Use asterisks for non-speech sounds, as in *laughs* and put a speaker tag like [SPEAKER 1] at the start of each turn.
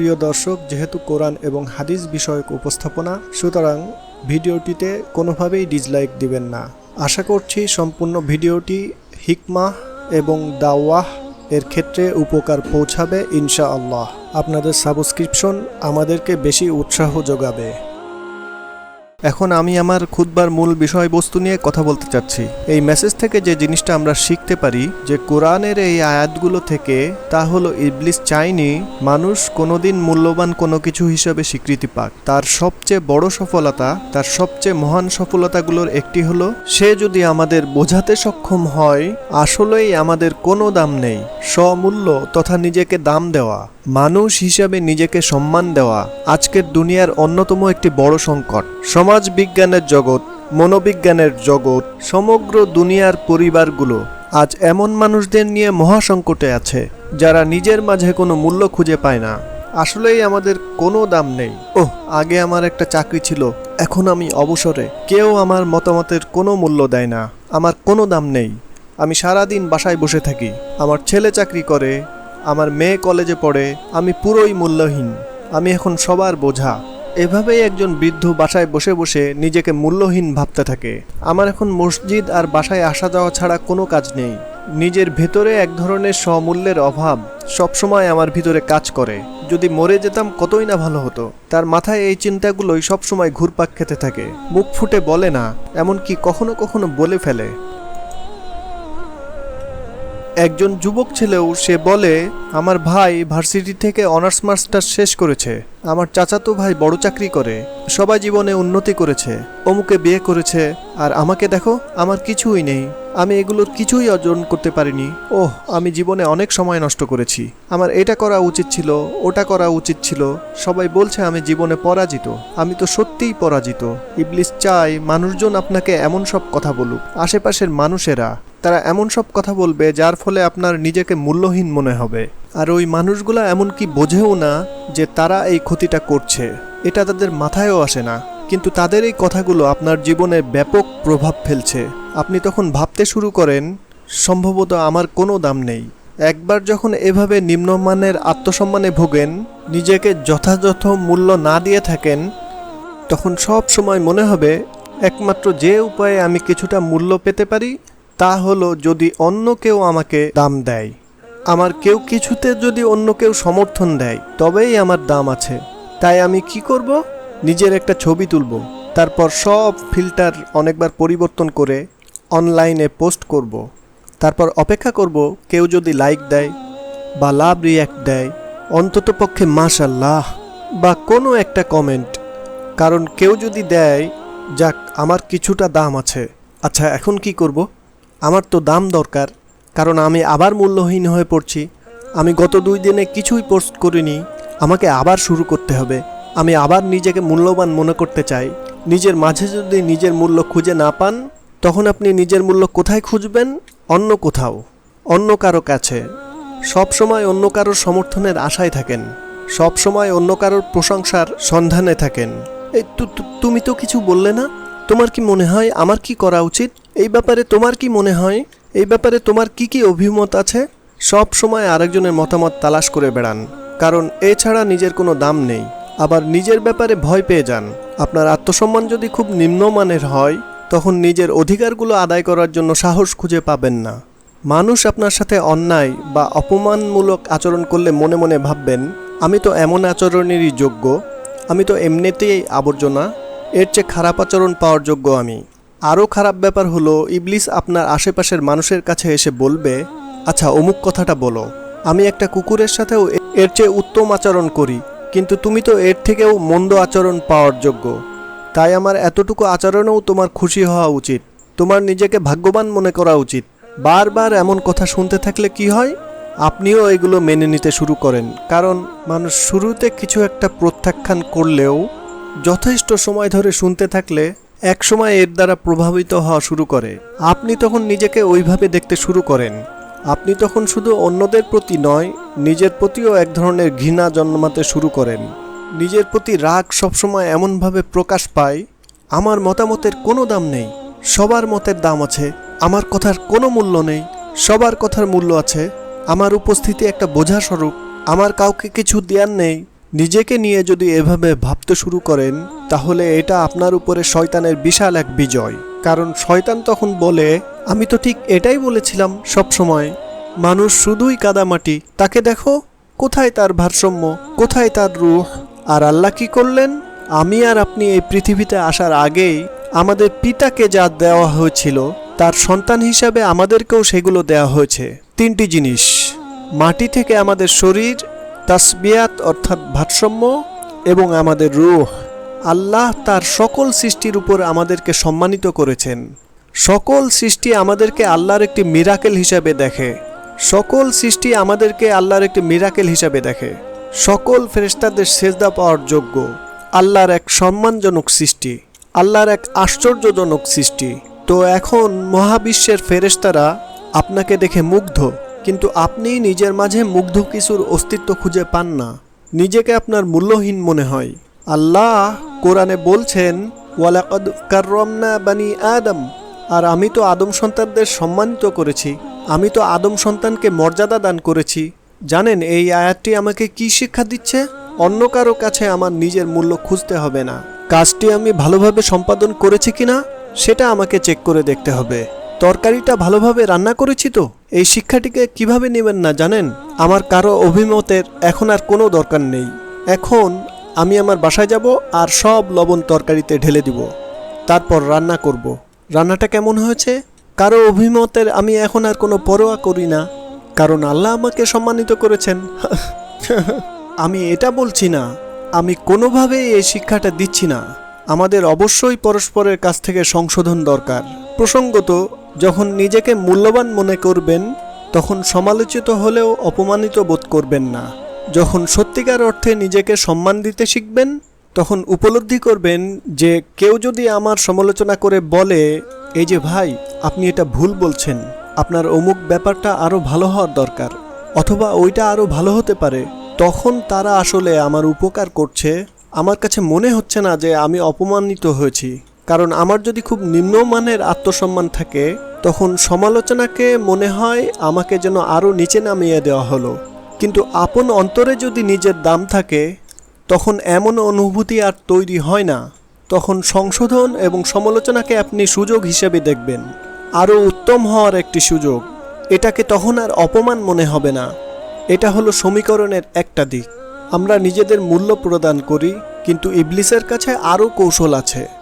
[SPEAKER 1] প্রিয় দর্শক, যেহেতু কোরআন এবং হাদিস বিষয়ক উপস্থাপনা, সুতরাং ভিডিওটিতে কোনোভাবেই ডিসলাইক দিবেন না। আশা করছি সম্পূর্ণ ভিডিওটি হিকমাহ এবং দাওয়াহ এর ক্ষেত্রে উপকার পৌঁছাবে ইনশাআল্লাহ। আপনাদের সাবস্ক্রিপশন আমাদেরকে বেশি উৎসাহ যোগাবে। এখন আমি আমার খুদবার মূল বিষয়বস্তু নিয়ে কথা বলতে চাচ্ছি। এই মেসেজ থেকে যে জিনিসটা আমরা শিখতে পারি যে কোরআনের এই আয়াতগুলো থেকে তা হলো ইবলিস চাইনি মানুষ কোনোদিন মূল্যবান কোনো কিছু হিসাবে স্বীকৃতি পাক। তার সবচেয়ে বড় সফলতা, তার সবচেয়ে মহান সফলতাগুলোর একটি হলো, সে যদি আমাদের বোঝাতে সক্ষম হয়, আসলেই আমাদের কোনো দাম নেই সমূল্য তথা নিজেকে দাম দেওয়া। মানুষ হিসাবে নিজেকে সম্মান দেওয়া আজকের দুনিয়ার অন্যতম একটি বড় সংকট। সমাজ বিজ্ঞানের জগৎ, মনোবিজ্ঞানের জগৎ, সমগ্র দুনিয়ার পরিবারগুলো আজ এমন মানুষদের নিয়ে মহাসংকটে আছে, যারা নিজের মাঝে কোনো মূল্য খুঁজে পায় না। আসলেই আমাদের কোনো দাম নেই। ওহ, আগে আমার একটা চাকরি ছিল, এখন আমি অবসরে। কেউ আমার মতামতের কোনো মূল্য দেয় না। আমার কোনো দাম নেই। আমি সারাদিন বাসায় বসে থাকি। আমার ছেলে চাকরি করে আমার মেয়ে কলেজে পড়ে, আমি পুরোই মূল্যহীন, আমি এখন সবার বোঝা। এভাবেই একজন বৃদ্ধ বাসায় বসে বসে নিজেকে মূল্যহীন ভাবতে থাকে। আমার এখন মসজিদ আর বাসায় আসা যাওয়া ছাড়া কোনো কাজ নেই। নিজের ভেতরে এক ধরনের সমূল্যের অভাব সবসময় আমার ভিতরে কাজ করে। যদি মরে যেতাম কতই না ভালো হতো। তার মাথায় এই চিন্তাগুলোই সবসময় ঘুরপাক খেতে থাকে। মুখ ফুটে বলে না, এমনকি কখনো কখনো বলে ফেলে। একজন যুবক ছেলেও সে বলে, আমার ভাই ভার্সিটি থেকে অনার্স মাস্টার শেষ করেছে। আমার চাচাতো ভাই বড় চাকরি করে। সবাই জীবনে উন্নতি করেছে। অমুকে বিয়ে করেছে। আর আমাকে দেখো, আমার কিছুই নেই। আমি এগুলোর কিছুই অর্জন করতে পারিনি। ওহ, আমি জীবনে অনেক সময় নষ্ট করেছি। আমার এটা করা উচিত ছিল, ওটা করা উচিত ছিল। সবাই বলছে, আমি জীবনে পরাজিত। আমি তো সত্যিই পরাজিত। ইবলিস চাই মানুষজন আপনাকে এমন সব কথা বলুক। আশেপাশের মানুষেরা তারা এমন সব কথা বলবে যার ফলে আপনার নিজেকে মূল্যহীন মনে হবে। আর ওই মানুষগুলো এমনকি বোঝেও না যে তারা এই ক্ষতিটা করছে। এটা তাদের মাথায়ও আসে না। কিন্তু তাদের এই কথাগুলো আপনার জীবনে ব্যাপক প্রভাব ফেলছে। আপনি তখন ভাবতে শুরু করেন, সম্ভবত আমার কোনো দাম নেই। একবার যখন এভাবে নিম্নমানের আত্মসম্মানে ভোগেন, নিজেকে যথাযথ মূল্য না দিয়ে থাকেন, তখন সব সময় মনে হবে, একমাত্র যে উপায়ে আমি কিছুটা মূল্য পেতে পারি তা হলো যদি অন্য কেউ আমাকে দাম দেয়। আমার কেউ কিছুতে যদি অন্য কেউ সমর্থন দেয়, তবেই আমার দাম আছে। তাই আমি কি করব? নিজের একটা ছবি তুলব। তারপর সব ফিল্টার অনেকবার পরিবর্তন করে অনলাইনে পোস্ট করব। তারপর অপেক্ষা করব কেউ যদি লাইক দেয় বা লাভ রিয়্যাক্ট দেয়, অন্তত পক্ষে মাশাল্লাহ বা কোনো একটা কমেন্ট। কারণ কেউ যদি দেয়, যাক, আমার কিছুটা দাম আছে। আচ্ছা এখন কি করব? আমার তো দাম দরকার, কারণ আমি আবার মূল্যহীন হয়ে পড়ছি। আমি গত দুই দিনে কিছুই পোস্ট করিনি। আমাকে আবার শুরু করতে হবে। আমি আবার নিজেকে মূল্যবান মনে করতে চাই। নিজের মাঝে যদি নিজের মূল্য খুঁজে না পান, তখন আপনি নিজের মূল্য কোথায় খুঁজবেন? অন্য কোথাও। অন্য কারও কাছে। সব সময় অন্য কারোর সমর্থনের আশায় থাকেন। সব সময় অন্য কারোর প্রশংসার সন্ধানে থাকেন। এই তুমি তো কিছু বললে না? তোমার কি মনে হয় আমার কি করা উচিত? এই ব্যাপারে তোমার কি মনে হয়? এই ব্যাপারে তোমার কি কি অভিমত আছে? সব সময় আরেকজনের মতামত তালাশ করে বেড়ান। কারণ এছাড়া নিজের কোনো দাম নেই। আবার নিজের ব্যাপারে ভয় পেয়ে যান। আপনার আত্মসম্মান যদি খুব নিম্নমানের হয়, তখন নিজের অধিকারগুলো আদায় করার জন্য সাহস খুঁজে পাবেন না। মানুষ আপনার সাথে অন্যায় বা অপমানমূলক আচরণ করলে মনে মনে ভাববেন, আমি তো এমন আচরণেরই যোগ্য। আমি তো এমনিতেই আবর্জনা। এর চেয়ে খারাপ আচরণ পাওয়ার যোগ্য আমি। আরও খারাপ ব্যাপার হলো, ইবলিস আপনার আশেপাশের মানুষের কাছে এসে বলবে আচ্ছা অমুক কথাটা বলো। আমি একটা কুকুরের সাথেও এর চেয়ে উত্তম আচরণ করি, কিন্তু তুমি তো এর থেকেও মন্দ আচরণ পাওয়ার যোগ্য। তাই আমার এতটুকু আচরণেও তোমার খুশি হওয়া উচিত। তোমার নিজেকে ভাগ্যবান মনে করা উচিত। বারবার এমন কথা শুনতে থাকলে কি হয়? আপনিও এগুলো মেনে নিতে শুরু করেন। কারণ মানুষ শুরুতে কিছু একটা প্রত্যাখ্যান করলেও যথেষ্ট সময় ধরে শুনতে থাকলে এক সময় এর দ্বারা প্রভাবিত হওয়া শুরু করে। আপনি তখন নিজেকে ওইভাবে দেখতে শুরু করেন। আপনি তখন শুধু অন্যদের প্রতি নয়, নিজের প্রতিও এক ধরনের ঘৃণা জন্মাতে শুরু করেন। নিজের প্রতি রাগ সবসময় এমনভাবে প্রকাশ পায়, আমার মতামতের কোনো দাম নেই, সবার মতের দাম আছে, আমার কথার কোনো মূল্য নেই, সবার কথার মূল্য আছে, আমার উপস্থিতি একটা বোঝা স্বরূপ আমার কাউকে কিছু দেওয়ার নেই নিজেকে নিয়ে যদি এভাবে ভাবতে শুরু করেন, তাহলে এটা আপনার উপরে শয়তানের বিশাল এক বিজয়। কারণ শয়তান তখন বলে, আমি তো ঠিক এটাই বলেছিলাম সব সময় মানুষ শুধুই কাদামাটি। তাকে দেখো, কোথায় তার ভারসাম্য? কোথায় তার রূহ? আর আল্লাহ কি করলেন? আমি আর আপনি এই পৃথিবীতে আসার আগেই আমাদের পিতাকে যা দেওয়া হয়েছিল, তার সন্তান হিসাবে আমাদেরকেও সেগুলো দেওয়া হয়েছে। তিনটি জিনিস। মাটি থেকে আমাদের শরীর তাসবিয়াত অর্থাৎ ভারসাম্য এবং আমাদের রূহ। আল্লাহ তার সকল সৃষ্টির উপর আমাদেরকে সম্মানিত করেছেন। সকল সৃষ্টি আমাদেরকে আল্লাহর একটি মিরাকেল হিসাবে দেখে। সকল সৃষ্টি আমাদেরকে আল্লাহর একটি মিরাকেল হিসাবে দেখে। সকল ফেরেশতাদের সেজদা পাওয়ার যোগ্য। আল্লাহর এক সম্মানজনক সৃষ্টি। আল্লাহর এক আশ্চর্যজনক সৃষ্টি। তো এখন মহাবিশ্বের ফেরেশতারা আপনাকে দেখে মুগ্ধ। কিন্তু আপনি নিজের মাঝে মুগ্ধ কিছুর অস্তিত্ব খুঁজে পান না। নিজেকে আপনার মূল্যহীন মনে হয়। আল্লাহ কোরআনে বলছেন, ওয়ালাকদ বানি আদম। আর আমি তো আদম সন্তানদের সম্মানিত করেছি। আমি তো আদম সন্তানকে মর্যাদা দান করেছি। জানেন, এই আয়াতটি আমাকে কি শিক্ষা দিচ্ছে? অন্য কারও কাছে আমার নিজের মূল্য খুঁজতে হবে না। কাজটি আমি ভালোভাবে সম্পাদন করেছি কিনা, সেটা আমাকে চেক করে দেখতে হবে। তরকারিটা ভালোভাবে রান্না করেছি তো? এই শিক্ষাটিকে কীভাবে নেবেন না জানেন? আমার কারও অভিমতের এখন আর কোনো দরকার নেই। এখন আমি আমার বাসায় যাব আর সব লবণ তরকারিতে ঢেলে দিব। তারপর রান্না করব। রান্নাটা কেমন হয়েছে? কারও অভিমতের আমি এখন আর কোনো পরোয়া করি না। কারণ আল্লাহ আমাকে সম্মানিত করেছেন। *laughs* আমি এটা বলছি না। আমি কোনোভাবেই এই শিক্ষাটা দিচ্ছি না। আমাদের অবশ্যই পরস্পরের কাছ থেকে সংশোধন দরকার। প্রসঙ্গত যখন নিজেকে মূল্যবান মনে করবেন, তখন সমালোচিত হলেও অপমানিত বোধ করবেন না। যখন সত্যিকার অর্থে নিজেকে সম্মান দিতে শিখবেন, তখন উপলব্ধি করবেন যে কেউ যদি আমার সমালোচনা করে বলে, এই যে ভাই, আপনি এটা ভুল বলছেন। আপনার অমুক ব্যাপারটা আরও ভালো হওয়ার দরকার। অথবা ওইটা আরও ভালো হতে পারে। তখন তারা আসলে আমার উপকার করছে। আমার কাছে মনে হচ্ছে না যে আমি অপমানিত হয়েছি। কারণ আমার যদি খুব নিম্নমানের আত্মসম্মান থাকে, তখন সমালোচনাকে মনে হয় আমাকে যেন আরও নিচে নামিয়ে দেওয়া হলো। কিন্তু আপন অন্তরে যদি নিজের দাম থাকে, তখন এমন অনুভূতি আর তৈরি হয় না। তখন সংশোধন এবং সমালোচনাকে আপনি সুযোগ হিসেবে দেখবেন। আরও উত্তম হওয়ার একটি সুযোগ। এটাকে তখন আর অপমান মনে হবে না। এটা হলো সমীকরণের একটা দিক। আমরা নিজেদের মূল্য প্রদান করি, কিন্তু ইবলিসের কাছে আরও কৌশল আছে।